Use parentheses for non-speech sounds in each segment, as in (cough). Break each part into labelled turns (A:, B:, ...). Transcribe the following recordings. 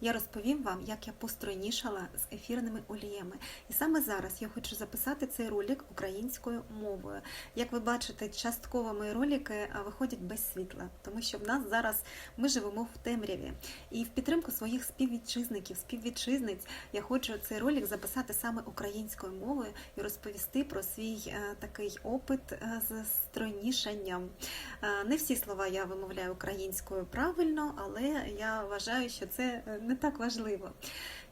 A: я розповім вам, як я постройнішала з ефірними оліями. І саме зараз я хочу записати цей ролик українською мовою. Як ви бачите, частково мої ролики виходять без світла, тому що в нас зараз ми живемо в темряві. І в підтримку своїх співвітчизників, співвітчизниць я хочу цей ролик записати саме українською мовою і розповісти про свій е, такий опит е, з стройнішанням. Е, Не всі слова я вимовляю українською правильно, але я вважаю, що це не так важливо.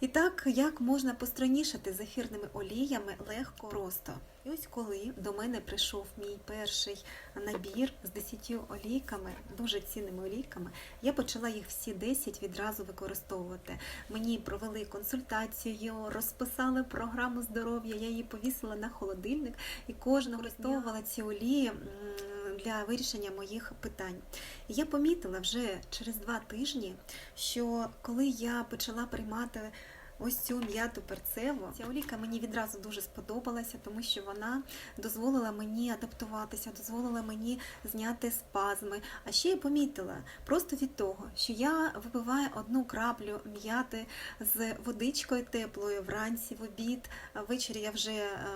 A: І так, як можна постройнішати з ефірними оліями легко просто. І ось коли до мене прийшов мій перший набір з 10 олійками, дуже цінними олійками, я почала їх всі 10 відразу використовувати. Мені провели консультацію, розписали програму здоров'я, я її повісила на холодильник і кожна використовувала ці олії для вирішення моїх питань. Я помітила вже через два тижні, що коли я почала приймати ось цю м'яту перцеву, ця олійка мені відразу дуже сподобалася, тому що вона дозволила мені адаптуватися, дозволила мені зняти спазми. А ще я помітила просто від того, що я випиваю одну краплю м'яти з водичкою теплою вранці, в обід, ввечері я вже е,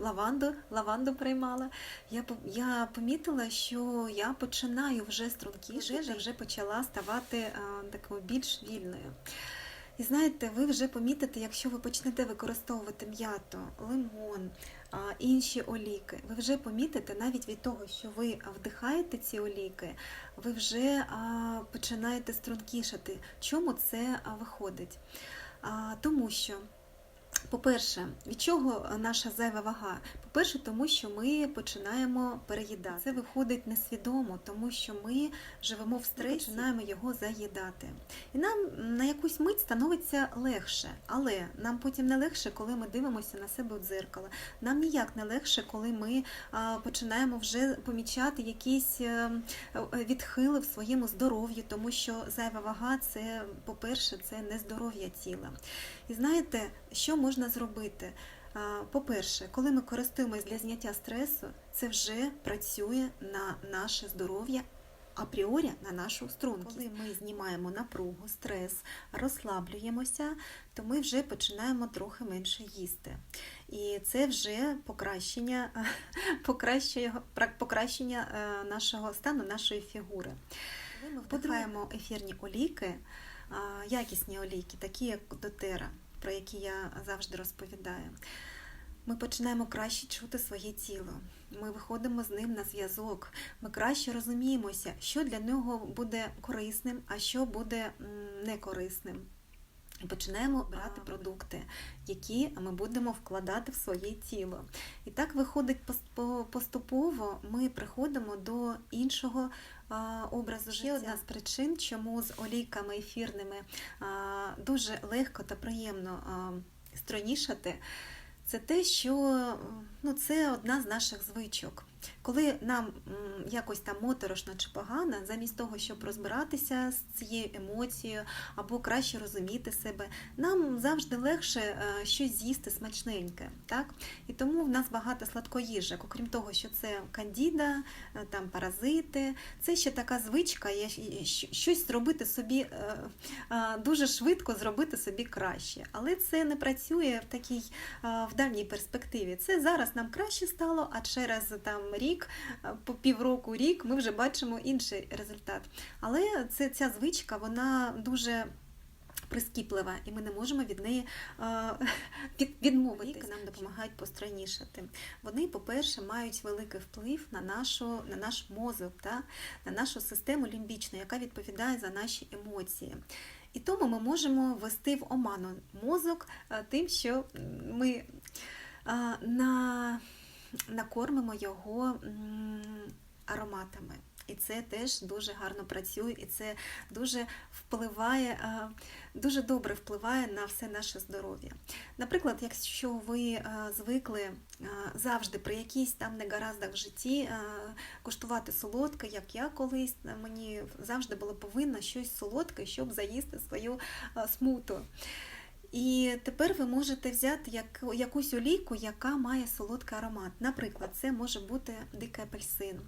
A: лаванду, лаванду приймала. Я, я помітила, що я починаю вже стрункіше, вже почала ставати е, такою більш вільною. І знаєте, ви вже помітите, якщо ви почнете використовувати м'ято, лимон, інші оліки, ви вже помітите навіть від того, що ви вдихаєте ці оліки, ви вже починаєте стрункішати. Чому це виходить? Тому що. По-перше, від чого наша зайва вага? По-перше, тому що ми починаємо переїдати. Це виходить несвідомо, тому що ми живемо в стресі, починаємо його заїдати. І нам на якусь мить становиться легше, але нам потім не легше, коли ми дивимося на себе в дзеркало. Нам ніяк не легше, коли ми починаємо вже помічати якісь е, е, відхили в своєму здоров'ї, тому що зайва вага це, по-перше, це не здоров'я тіла. І знаєте, що можна зробити? По-перше, коли ми користуємось для зняття стресу, це вже працює на наше здоров'я. Апріорі на нашу стрункість. Коли ми знімаємо напругу, стрес, розслаблюємося, то ми вже починаємо трохи менше їсти. І це вже покращення, (laughs) покращення е, нашого стану, нашої фігури. Коли ми вдихаємо ефірні олійки, а, якісні олійки, такі як дотера, про які я завжди розповідаю. Ми починаємо краще чути своє тіло. Ми виходимо з ним на зв'язок. Ми краще розуміємося, що для нього буде корисним, а що буде некорисним. І починаємо брати продукти, які ми будемо вкладати в своє тіло. І так виходить поступово, ми приходимо до іншого образу життя. Ще одна з причин, чому з олійками ефірними дуже легко та приємно стройнішати, це те, що ну, це одна з наших звичок. Коли нам якось там моторошно чи погано, замість того, щоб розбиратися з цією емоцією або краще розуміти себе, нам завжди легше е, щось з'їсти смачненьке. Так? І тому в нас багато сладкоїжок, окрім того, що це кандіда, е, там паразити, це ще така звичка, щось зробити собі е, дуже швидко зробити собі краще. Але це не працює в такій в дальній перспективі. Це зараз нам краще стало, а через там рік, е, по півроку, рік ми вже бачимо інший результат. Але це ця звичка, вона дуже. Прискіплива, і ми не можемо від неї е, (laughs) від, відмовитися. Нам допомагають постройнішати. Вони, по-перше, мають великий вплив на, нашу, на наш мозок, та, на нашу систему лімбічну, яка відповідає за наші емоції. І тому ми можемо ввести в оману мозок е, тим, що ми на, накормимо його ароматами. І це теж дуже гарно працює, і це дуже впливає, е, дуже добре впливає на все наше здоров'я. Наприклад, якщо ви е, звикли е, завжди при якійсь там негараздах в житті куштувати солодке, як я колись, мені завжди було повинно щось солодке, щоб заїсти свою смуту. І тепер ви можете взяти як, якусь олійку, яка має солодкий аромат. Наприклад, це може бути дикий апельсин.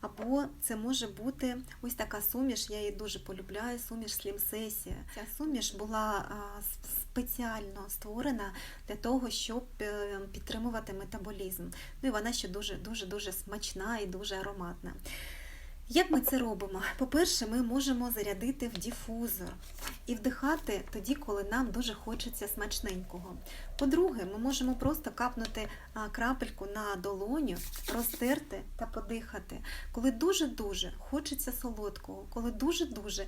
A: Або це може бути ось така суміш, я її дуже полюбляю, суміш Slim Сесія. Ця суміш була спеціально створена для того, щоб е, підтримувати метаболізм. Ну і вона ще дуже дуже дуже смачна і дуже ароматна. Як ми це робимо? По-перше, ми можемо зарядити в дифузор і вдихати тоді, коли нам дуже хочеться смачненького. По-друге, ми можемо просто капнути крапельку на долоню, розтерти та подихати. Коли дуже-дуже хочеться солодкого, коли дуже-дуже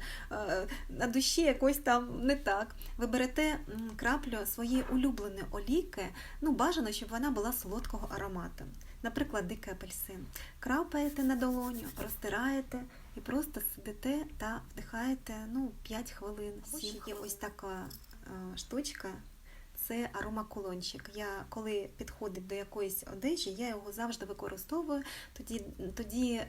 A: на душі якось там не так, ви берете краплю своєї улюбленої олійки, ну бажано, щоб вона була солодкого аромату. Наприклад, дикий апельсин. Крапаєте на долоню, розтираєте і просто сидите та вдихаєте ну, 5 хвилин.
B: Ось
A: Є
B: хвилин.
A: ось така е, штучка. Це аромаколончик. Я коли підходить до якоїсь одежі, я його завжди використовую. Тоді, тоді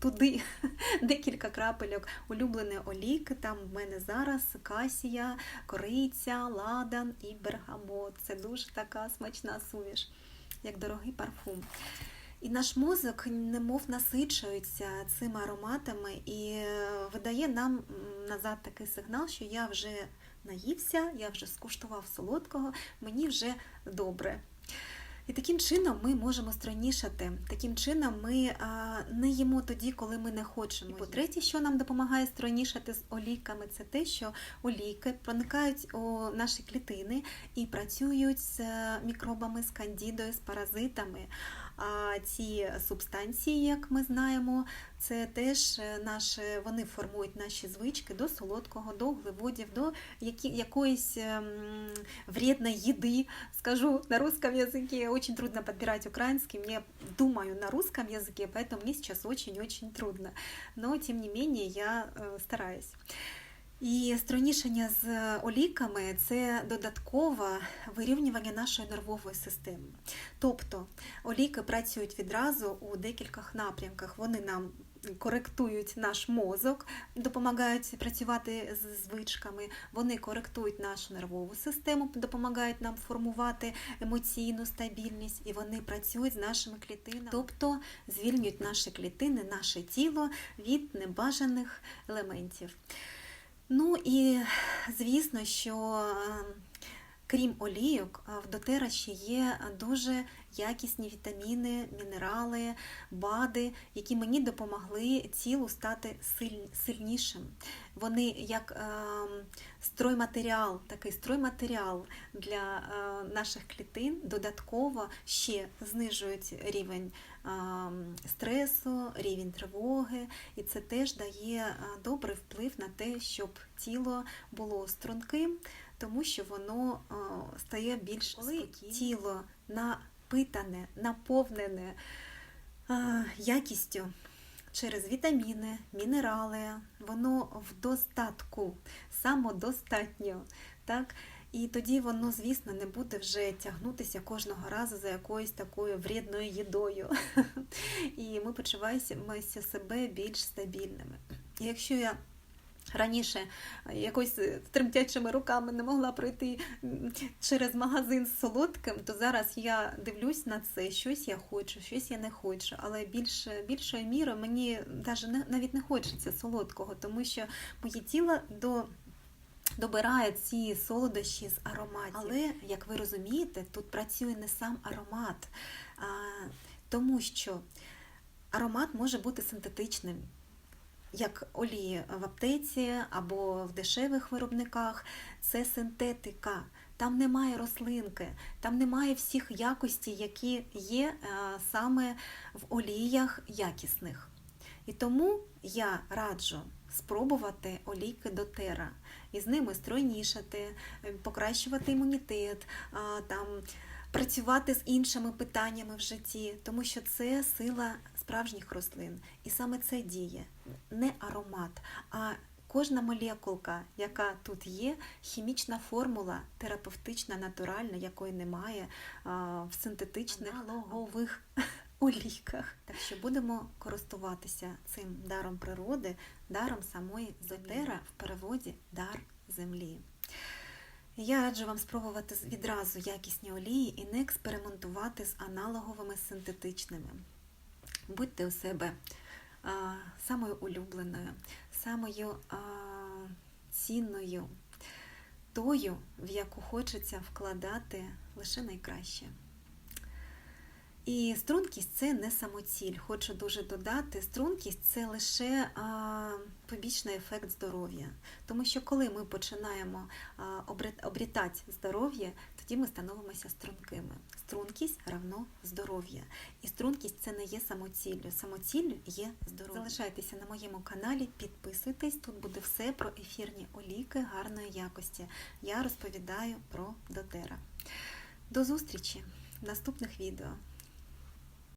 A: туди (laughs) декілька крапельок улюбленої олійки. Там в мене зараз касія, кориця, ладан і бергамот. Це дуже така смачна суміш, як дорогий парфум. І наш мозок немов насичується цими ароматами і е, видає нам назад такий сигнал, що я вже наївся, я вже скуштував солодкого, мені вже добре. І таким чином ми можемо стройнішати. Таким чином ми а, не їмо тоді, коли ми не хочемо. І по-третє, що нам допомагає стройнішати з олійками, це те, що олійки проникають у наші клітини і працюють з мікробами, з кандідою, з паразитами. А ці субстанції, як ми знаємо, це теж е, наші, вони формують наші звички до солодкого, до углеводів, до які, якоїсь ем, вредной еды. Скажу на русском языке, очень трудно подбирать украинский, мне думаю на русском языке, поэтому мне сейчас очень-очень трудно. Но, тем не менее, я э, стараюсь. І стройнішення з олійками це додаткове вирівнювання нашої нервової системи. Тобто олійки працюють відразу у декількох напрямках. Вони нам коректують наш мозок, допомагають працювати з звичками, вони коректують нашу нервову систему, допомагають нам формувати емоційну стабільність, і вони працюють з нашими клітинами, тобто звільнюють наші клітини, наше тіло від небажаних елементів. Ну і звісно, що е, крім олійок, в дотера ще є дуже якісні вітаміни, мінерали, БАДи, які мені допомогли тілу стати силь- сильнішим. Вони як стройматеріал, такий стройматеріал для наших клітин додатково ще знижують рівень стресу, рівень тривоги, і це теж дає добрий вплив на те, щоб тіло було струнким, тому що воно е, стає більш Коли тіло напитане, наповнене е, якістю через вітаміни, мінерали, воно в достатку, самодостатньо. Так? І тоді воно, звісно, не буде вже тягнутися кожного разу за якоюсь такою вредною їдою. (laughs) І ми почуваємося себе більш стабільними. І якщо я раніше якось тремтячими руками не могла пройти через магазин з солодким, то зараз я дивлюсь на це, щось я хочу, щось я не хочу. Але більше, більшою мірою мені навіть не хочеться солодкого, тому що моє тіло до добирає ці солодощі з ароматів. Але, як ви розумієте, тут працює не сам аромат, а, тому що аромат може бути синтетичним. Як олії в аптеці або в дешевих виробниках, це синтетика. Там немає рослинки, там немає всіх якостей, які є е, саме в оліях якісних. І тому я раджу спробувати олійки дотера і з ними стройнішати, е, покращувати імунітет, там, працювати з іншими питаннями в житті, тому що це сила справжніх рослин. І саме це діє не аромат, а кожна молекулка, яка тут є, хімічна формула, терапевтична, натуральна, якої немає в синтетичних аналогових (laughs) олійках. Так що будемо користуватися цим даром природи, даром самої Зотера в переводі дар землі. Я раджу вам спробувати відразу якісні олії і не експериментувати з аналоговими синтетичними. Будьте у себе самою улюбленою, самою цінною, тою, в яку хочеться вкладати лише найкраще. І стрункість це не самоціль. Хочу дуже додати, стрункість це лише а, побічний ефект здоров'я. Тому що коли ми починаємо обрітати здоров'я, тоді ми становимося стрункими. Стрункість равно здоров'я. І стрункість це не є самоціллю. Самоціллю є здоров'я. Залишайтеся на моєму каналі, підписуйтесь. Тут буде все про ефірні оліки гарної якості. Я розповідаю про дотера. До зустрічі в наступних відео.